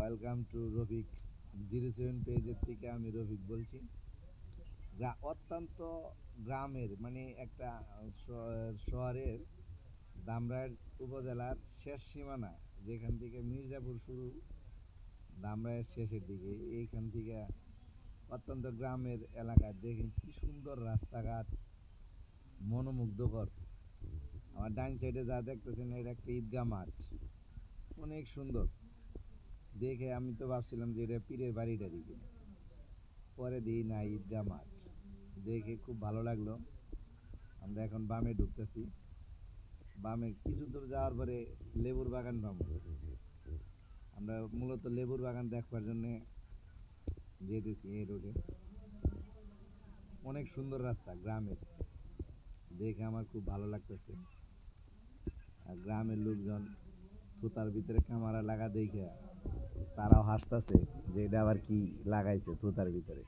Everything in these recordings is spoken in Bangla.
Welcome to Rafiq zero seven পেজের থেকে আমি রফিক বলছি। অত্যন্ত গ্রামের মানে একটা শহরের দামরাইয়ের উপজেলার শেষ সীমানা, যেখান থেকে মির্জাপুর শুরু দামরায়ের শেষের দিকে, এইখান থেকে অত্যন্ত গ্রামের এলাকা। দেখেন কি সুন্দর রাস্তাঘাট, মনোমুগ্ধকর। আমার ডাইন সাইডে যা দেখতেছেন, এটা একটা ঈদগাহ মাঠ। অনেক সুন্দর। দেখে আমি তো ভাবছিলাম যে এটা পীরের বাড়িটা দিকে পরে দিই না, ঈদগাহ মাঠ। দেখে খুব ভালো লাগল। আমরা এখন বামে ঢুকতেছি। বামে কিছু দূর যাওয়ার পরে লেবুর বাগান পাবো। আমরা মূলত লেবুর বাগান দেখবার জন্যে যেতেছি এই রোডে। অনেক সুন্দর রাস্তা গ্রামের। দেখে আমার খুব ভালো লাগতেছে। আর গ্রামের লোকজন থুতার ভিতরে ক্যামেরা লাগা দেখে তারাও হাসতেছে যে এটা আবার কি লাগাইছে থুতার ভিতরে।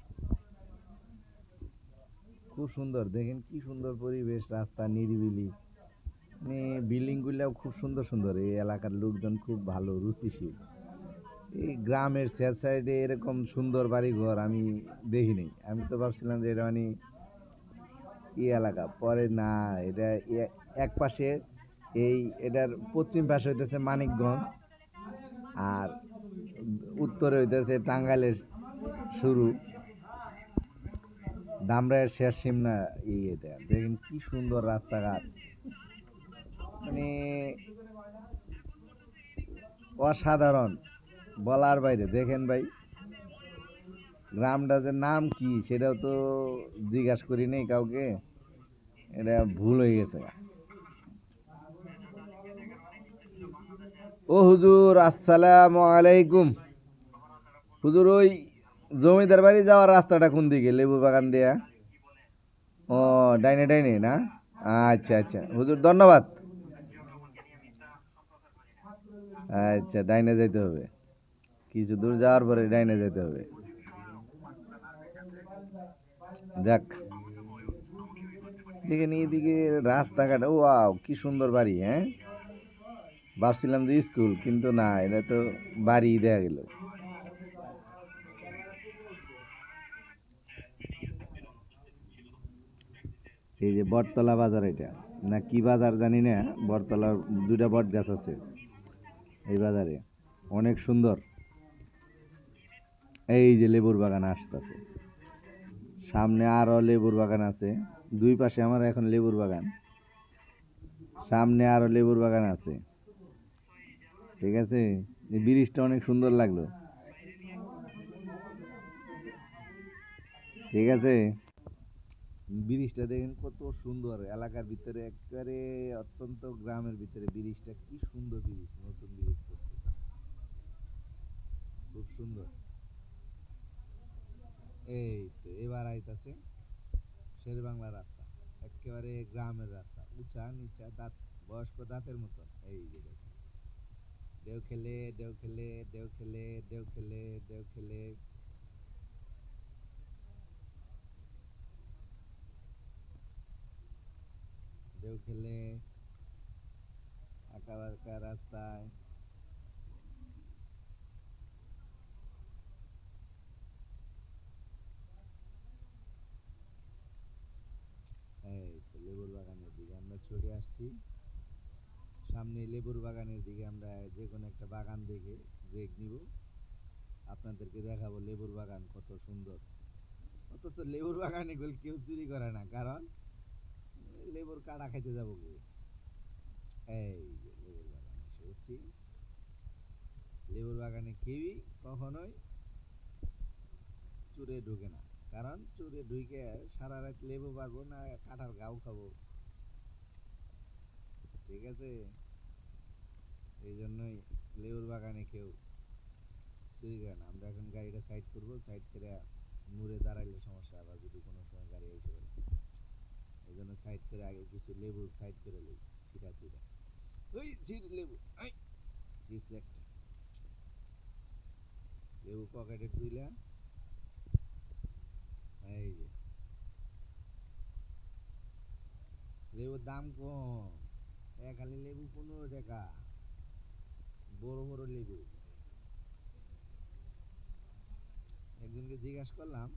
খুব সুন্দর, দেখেন কি সুন্দর পরিবেশ, রাস্তা নিরিবিলি। মানে বিল্ডিংগুলোও খুব সুন্দর সুন্দর, এই এলাকার লোকজন খুব ভালো, রুচিশীল। এই গ্রামের শেষ সাইডে এরকম সুন্দর বাড়িঘর আমি দেখিনি আমি তো ভাবছিলাম যে এটা মানে ই এলাকা, পরে না, এটা এক পাশে এই এটার পশ্চিম পাশে হইতেছে মানিকগঞ্জ। আর উত্তরে হইতেছে টাঙ্গাইলের শুরু। দামরায়ের শেষ সীমনা ই দেখেন কি সুন্দর রাস্তাঘাট। মানে অসাধারণ। বলার বাইরে। দেখেন ভাই, গ্রামটা যে নাম কি সেটাও তো জিজ্ঞাসা করি নেই কাউকে। এটা ভুল হয়ে গেছে। ও হুজুর, আসসালামু আলাইকুম। হুজুর, ওই জমিদার বাড়ি যাওয়ার রাস্তাটা কোন দিকে? লেবু বাগান দেয়া? ও, ডাইনে ডাইনে না? আচ্ছা আচ্ছা। হুজুর, ধন্যবাদ। আচ্ছা ডাইনে যেতে হবে। কিছু দূর যাওয়ার পরে ডাইনে যেতে হবে। যাক। দেখেন এইদিকে রাস্তাঘাট ও আও কি সুন্দর বাড়ি হ্যাঁ? ভাবছিলাম যে স্কুল, কিন্তু না, এটা তো বাড়ি দেয়া গেল। এই যে বটতলা বাজার এটা, না কি বাজার জানি না, বটতলার দুইটা বট গাছ আছে এই বাজারে, অনেক সুন্দর। এই যে লেবুর বাগান আসতেছে, সামনে আরও লেবুর বাগান আছে, দুই পাশে আমার এখন লেবুর বাগান, সামনে আরও লেবুর বাগান আছে, ঠিক আছে? ব্রিজটা অনেক সুন্দর লাগল, ঠিক আছে? ব্রিজটা দেখেন কত সুন্দর। এলাকার ভিতরে একেবারে অত্যন্ত গ্রামের ভিতরে ব্রিজটা, কি সুন্দর ব্রিজ, নতুন ব্রিজ করছে। খুব সুন্দর। এই তো এবার আইতাছে শের বাংলা রাস্তা, একেবারে গ্রামের রাস্তা, উঁচা নিচা দাঁত, বয়স্ক দাঁতের মতন এই যে দেখেন ডেউ খেলে ডেউ খেলে ডেউ খেলে ডেউ খেলে ডেউ খেলে। ডেউ খেলে, আঁকা বাঁকা রাস্তায়। এই তো লেবুর বাগানের দিকে আমরা চলে আসছি। সামনে লেবুর বাগানের দিকে আমরা যে কোনো একটা বাগান দেখে ব্রেক নিব। আপনাদেরকে দেখাবো লেবুর বাগান কত সুন্দর। অথচ লেবুর বাগান কেউ চুরি করে না, কারণ লেবুর কাটা খাইতে যাব কে এই লেবুর বাগানে এসে উঠছি। লেবুর বাগানে কেউই কখনোই চুরে ঢুকে না। কারণ চুরে ঢুকে সারা রাত লেবু পারব না, কাঁঠাল গাও খাব। ঠিক আছে? এই জন্যই লেবুর বাগানে কেউ চুরি করে না। আমরা এখন গাড়িটা সাইড করব সাইড করে মুড়ে দাঁড়াইলে সমস্যা, আবার যদি কোনো সময় গাড়ি এসে এই সাইড করে আগে কিছু লেবু সাইড করে লই ছিটা ছিটা। ওই ছিট লেবু, আই ছিটছে একটা। লেবু পকেটে তুইলা, এই যে। লেবুর দাম কম এক খালি লেবু পনেরো টাকা, বড় বড় লেবু। একজনকে জিজ্ঞাসা করলাম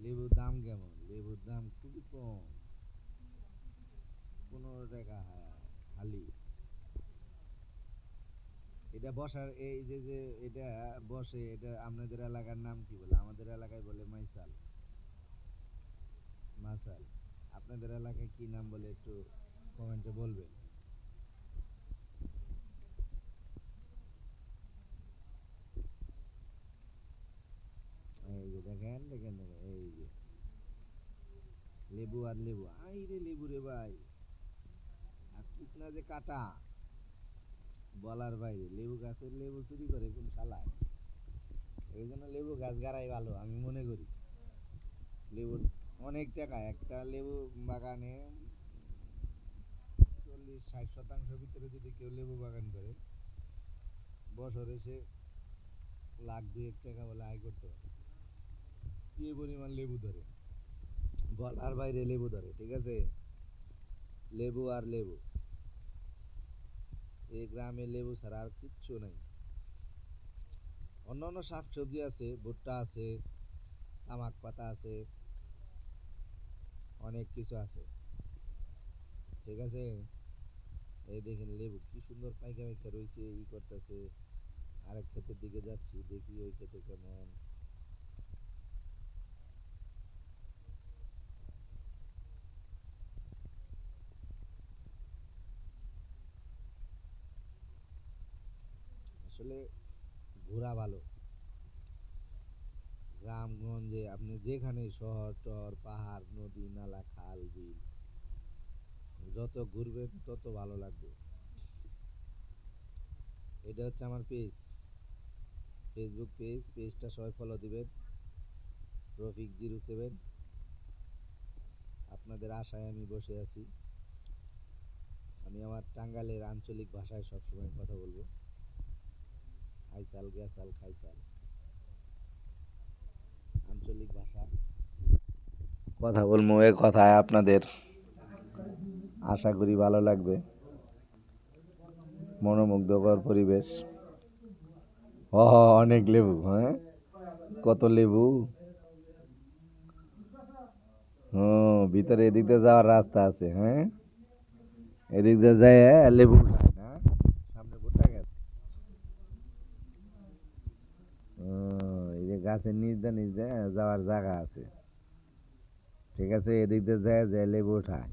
লেবুর দাম কেমন? লেবুর দাম খুবই কম। পনেরো টাকা হালি। এটা বসার, এই যে যে, এটা বসে, এটা আপনাদের এলাকার নাম কি বলে? আমাদের এলাকায় বলে মাইসাল। মাসাল আপনাদের এলাকায় কি নাম বলে একটু কমেন্টে বলবেন এই যে দেখেন দেখেন এই যে, লেবু আর লেবু আই রে লেবু রে ভাই। আর কিতনা যে কাটা, বলার বাইরে, লেবু গাছের লেবু চুরি করে কোন শালায়? এই জন্য লেবু গাছ গাড়াই ভালো, আমি মনে করি। লেবুর অনেক টাকা, একটা লেবু বাগানে চল্লিশ, ষাট শতাংশ ভিতরে যদি কেউ লেবু বাগান করে, বছরে সে লাখ দুয়েক টাকা বলে আয় করতে পারে। কি পরিমাণ লেবু ধরে? বলার বাইরে লেবু ধরে, ঠিক আছে? লেবু আর লেবু। এই গ্রামে লেবু ছাড়া আর কিচ্ছু নাই। অন্য অন্য শাক সবজি আছে, ভুট্টা আছে, তামাক পাতা আছে, অনেক কিছু আছে। ঠিক আছে? এই দেখেন লেবু কি সুন্দর পাইকা পাইকা রয়েছে ই করতেছে। আরেক ক্ষেতের দিকে যাচ্ছি, দেখি ওই ক্ষেতে কেমন। আসলে ঘোরা ভালো। গ্রামগঞ্জে আপনি যেখানে শহর, টর, পাহাড়, নদী, নালা, খাল, বিল, যত ঘুরবেন তত ভালো লাগবে। এটা হচ্ছে আমার পেজ। ফেসবুক পেজ, পেজটা সবাই ফলো দিবেন। রফিক জিরো সেভেন আপনাদের আশায় আমি বসে আছি। আমি আমার টাঙ্গালের আঞ্চলিক ভাষায় সবসময় কথা বলব। আইসাল গেসাল খাইসাল আঞ্চলিক ভাষা। কথা বলব, এ কথায় আপনাদের আশা করি ভালো লাগবে। মনোমুগ্ধকর পরিবেশ। ও অনেক লেবু হ্যাঁ? কত লেবু? ও, ভিতরে এদিক দিয়ে যাওয়ার রাস্তা আছে হ্যাঁ? এদিক দিয়ে যায় লেবু খায় না সামনে ভুট্টা গাছ ও, এই যে গাছের নিচ দিয়ে যাওয়ার জায়গা আছে। ঠিক আছে, এদিক দিয়ে যায় যায় লেবু উঠায়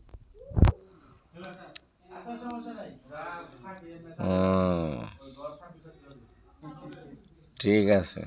ঠিক আছে।